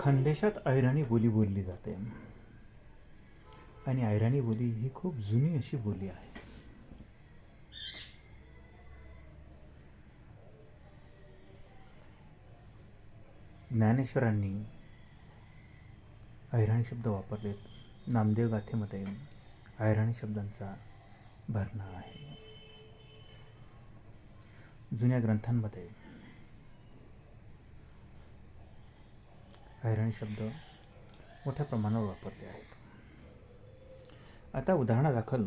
खानदेशात अहिराणी बोली बोलली जाते. आणि अहिराणी बोली ही खूप जुनी अशी बोली आहे. ज्ञानेश्वरांनी अहिराणी शब्द वापरलेत. नामदेव गाथेमध्ये अहिराणी शब्दांचा भरणा आहे. जुन्या ग्रंथांमध्ये अहिराणी शब्द मोठ्या प्रमाणावर वापरले आहेत. आता उदाहरणादाखल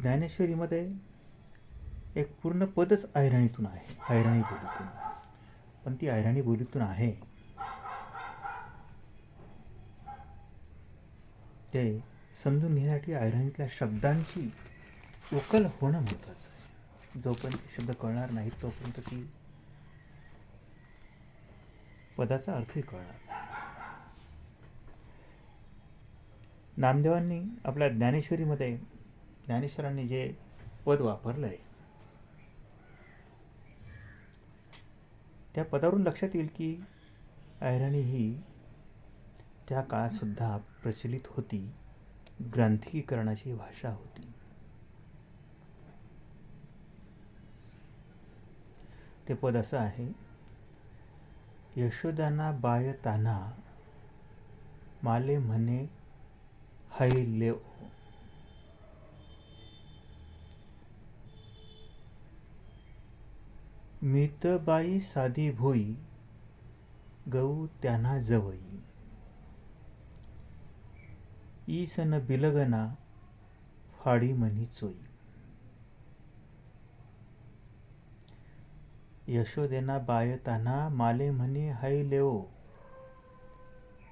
ज्ञानेश्वरीमध्ये एक पूर्ण पदच अहिराणीतून आहे अहिराणी बोलीतून. पण ती अहिराणी बोलीतून आहे. ते समजून घेण्यासाठी अहिराणीतल्या शब्दांची उकल होणं महत्त्वाचं आहे. जोपर्यंत शब्द कळणार नाहीत तोपर्यंत ती पदाचा अर्थही कळणार नामदेवांनी आपल्या ज्ञानेश्वरीमध्ये ज्ञानेश्वरांनी जे पद वापरलं आहे त्या पदावरून लक्षात येईल की अहिराणी ही त्या काळातसुद्धा प्रचलित होती ग्रंथिकीकरणाची भाषा होती. ते पद असं आहे यशोदाना बायताना माले म्हणे हैले लेओ. मितबाई साधी भोई गऊ त्यांना जवई. ईसन बिलगना फाडी म्हणी चोई. यशोदेना बाय तान्हा माले म्हणे हाय लेओ.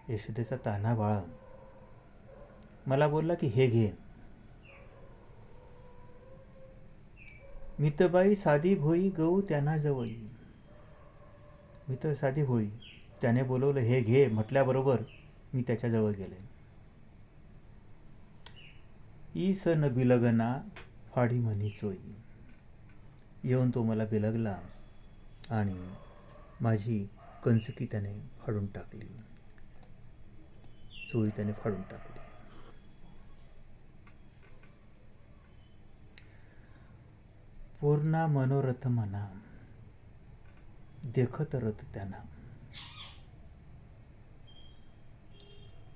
यशोदेचा ताना बाळा. मला बोलला की हे घे. मितबाई साधी भोई गऊ त्यांना जवळी मी तर साधी भोळी त्याने बोलवलं हे घे. म्हटल्याबरोबर मी त्याच्याजवळ गेले. ई सन बिलगना फाडी म्हणी चोई. येऊन तो मला बिलगला. आणि माझी कंचुकी त्याने फाडून टाकली. चोळी त्याने फाडून टाकली. पूर्णा मनोरथ म्हणा देखत रथ त्यांना.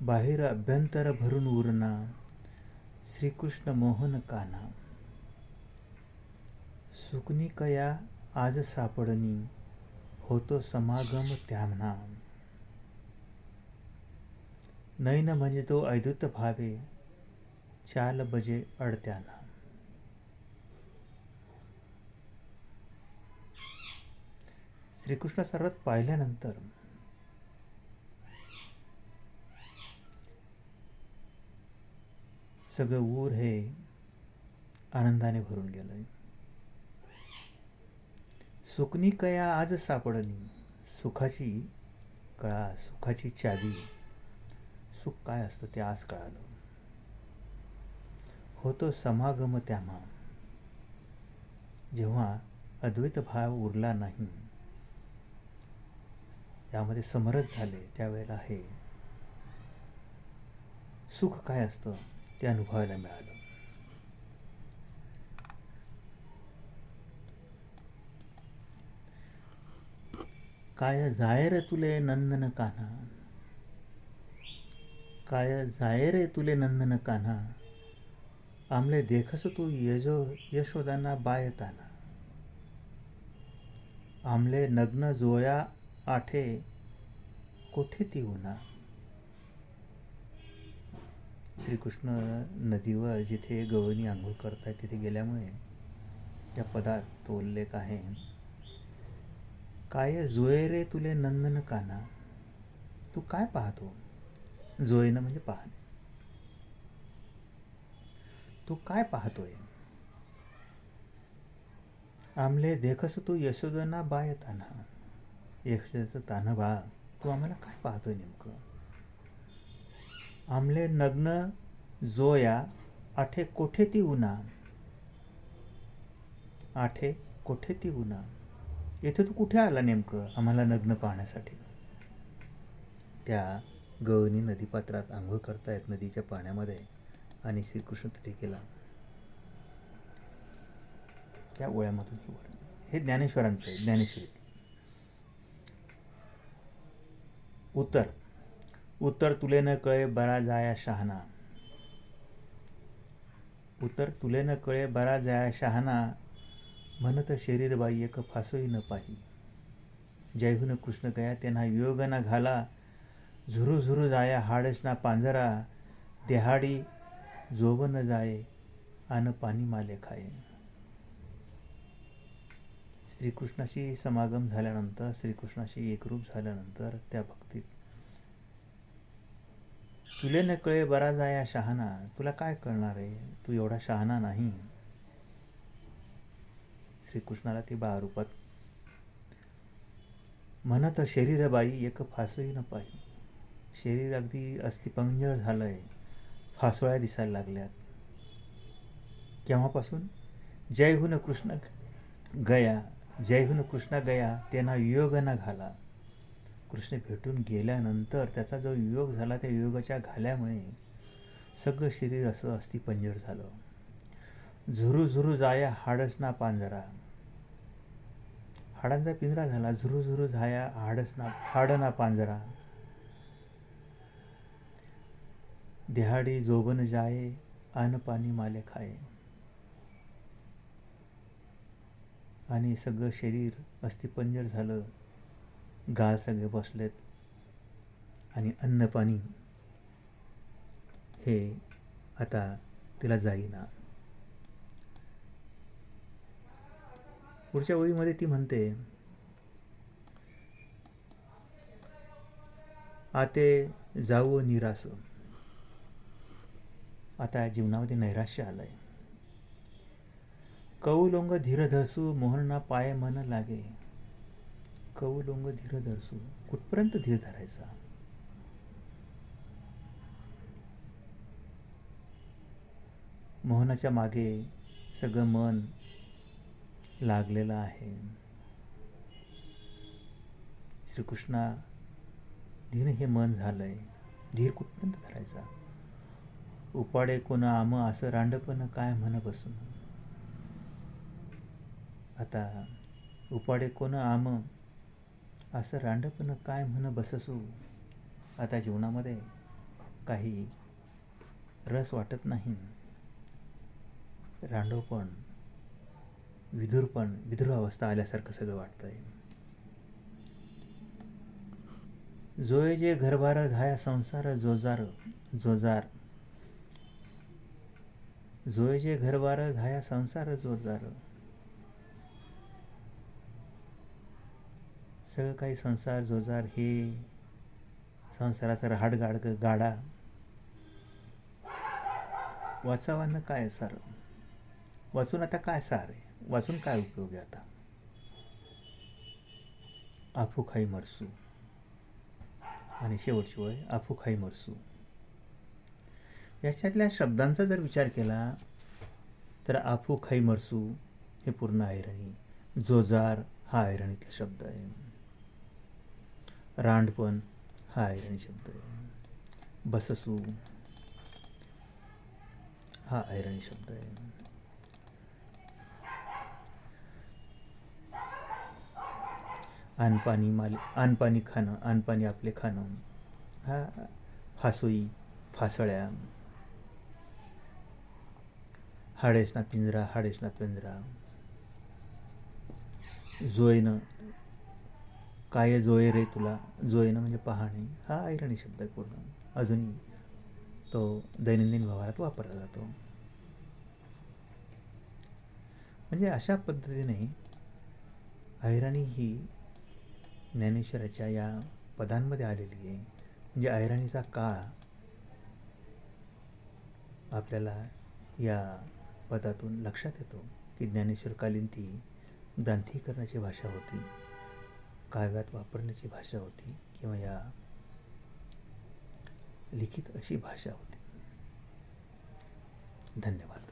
बाहेर अभ्यंतर भरून उरणा श्रीकृष्ण मोहन काना. सुकनी कया आज सापडणी होतो समागम त्यामना नैन म्हणजे तो ऐदुत भावे चाल बजे अडत्याना श्रीकृष्ण सर्वात पाहिल्यानंतर सगळं ऊर हे आनंदाने भरून गेलं सुकनी कया आज सापडली सुखाची कळा सुखाची चावी. सुख काय असतं ते आज कळालं. होतो समागम त्यामा. जेव्हा अद्वैत भाव उरला नाही यामध्ये समरस झाले त्यावेळेला हे. सुख काय असतं ते अनुभवायला मिळालं. काय जायर तुले नंदन कान्हा काय जायरे तुले नंदन कान्हा आमले देखस तू यजो यशोदाना बायताना. आमले नग्न जोया आठे कोठे ती उन्हा श्रीकृष्ण नदीवर जिथे गवळणी आंघोळ करतात तिथे गेल्यामुळे त्या पदात तो उल्लेख आहे काय जोय रे तुले नंदन काना. तू काय पाहतो? जोयनं म्हणजे पाहणे. तू काय पाहतोय? आमले देखस तू यशोदना बाय ताना. यशोदाचं तान बाळा तू आम्हाला काय पाहतोय नेमकं? आमले नग्न जोया आठे कोठे ती उन्हा आठे कोठे ती उन्हा येथे तू कुठे आला नेमकं? आम्हाला नग्न पाहण्यासाठी. त्या गवळणी नदीपात्रात आंघोळ करतायत नदीच्या पाण्यामध्ये आणि श्रीकृष्ण तिथे केला त्या ओळ्यामधून हे वर्णन हे ज्ञानेश्वरांचं आहे ज्ञानेश्वरी. उत्तर. उत्तर तुले न कळे बरा जाया शहाणा. उत्तर तुले न कळे बरा जाया शहाणा. म्हणत शरीरबाई एक फासोही न पाही. जयहून कृष्ण गया त्यांना वियोगना घाला. झुरू झुरू जाया हाडसना पांजरा. देहाडी जोबन जाय आन पाणी माले खाये. श्रीकृष्णाशी समागम झाल्यानंतर श्रीकृष्णाशी एकरूप झाल्यानंतर त्या भक्तीत तुले न कळे बरा जाया शहाणा तुला काय कळणार आहे तू एवढा शहाणा नाही. श्रीकृष्णाला ती बाळरूपात म्हणत शरीरबाई एक फासळी न पाही शरीर अगदी अस्थिपंजर झालंय. फासोळ्या दिसायला लागल्यात. केव्हापासून? जय हुन कृष्ण गया जय हुन कृष्ण गया त्यांना योग न घाला. कृष्ण भेटून गेल्यानंतर त्याचा जो योग झाला त्या योगाच्या घाल्यामुळे सगळं शरीर असं अस्थिपंजळ झालं. झुरू झुरू जाया हाडसना पांजरा. हाडांचा पिंजरा झाला झुरू झुरू झाया हाडसना हाडना पांजरा. देहाडी जोबन जाये अन पाणी माले खाये. आणि सगळं शरीर अस्थिपंजर झालं. गाळ सगळे बसलेत. आणि अन्न पाणी. हे आता तिला जाईना. पुढच्या ओळीमध्ये ती म्हणते आते जाऊ निरास आता जीवनामध्ये नैराश्य आलंय. कौलोंग धीर धसू मोहनना पाय मन लागे. कौलोंग धीर धरसू कुठपर्यंत धीर धरायचा? मोहनाच्या मागे सगळं मन लागलेला आहे. श्रीकृष्णा धीर हे मन झालंय. धीर कुठपर्यंत धरायचा? उपाडे कोण आम असं रांडपण काय म्हण बसून आता उपाडे कोण आम असं रांडपण काय म्हण बससू आता जीवनामध्ये काही रस वाटत नाही. रांडवपण विधुरपण विधुर अवस्था आल्यासारखं सगळं वाटतंय. जोय जे घरभार धाया संसार जोजार जोजार. जोय जे घरबार धाया संसार जोरदार सगळं काही संसार जोजार हे संसाराचा रहाड गाड गाडा. वाचावानं काय सार? वाचून आता काय सार आहे? वाचून काय उपयोग आहे आता? आफू खाई मरसू. आणि शेवटची वय आफू खाई मरसू. याच्यातल्या शब्दांचा जर विचार केला तर आफू खाई मरसू हे पूर्ण ऐरणी. जोजार हा ऐरणीतला शब्द आहे. रांडपण हा ऐरणी शब्द आहे. बससू हा ऐरणी शब्द आहे. अनपाणी माल अनपाणी खाणं अनपाणी आपले खाणं. हा फासोई फासळ्या. हाडेसना पिंजरा हाडेसना पिंजरा. जोयनं. काय जोय रे तुला? जोयनं म्हणजे पाहणे. हा ऐरणी शब्द आहे पूर्ण. अजूनही तो दैनंदिन व्यवहारात वापरला जातो. म्हणजे अशा पद्धतीने ऐराणी ही ज्ञानेश्वराच्या या पदांमध्ये आलेली आहे. म्हणजे ऐराणीचा काळ आपल्याला या पदातून लक्षात येतो की ज्ञानेश्वरकालीन ती ग्रंथीकरणाची भाषा होती काव्यात वापरण्याची भाषा होती किंवा या लिखित अशी भाषा होती. धन्यवाद.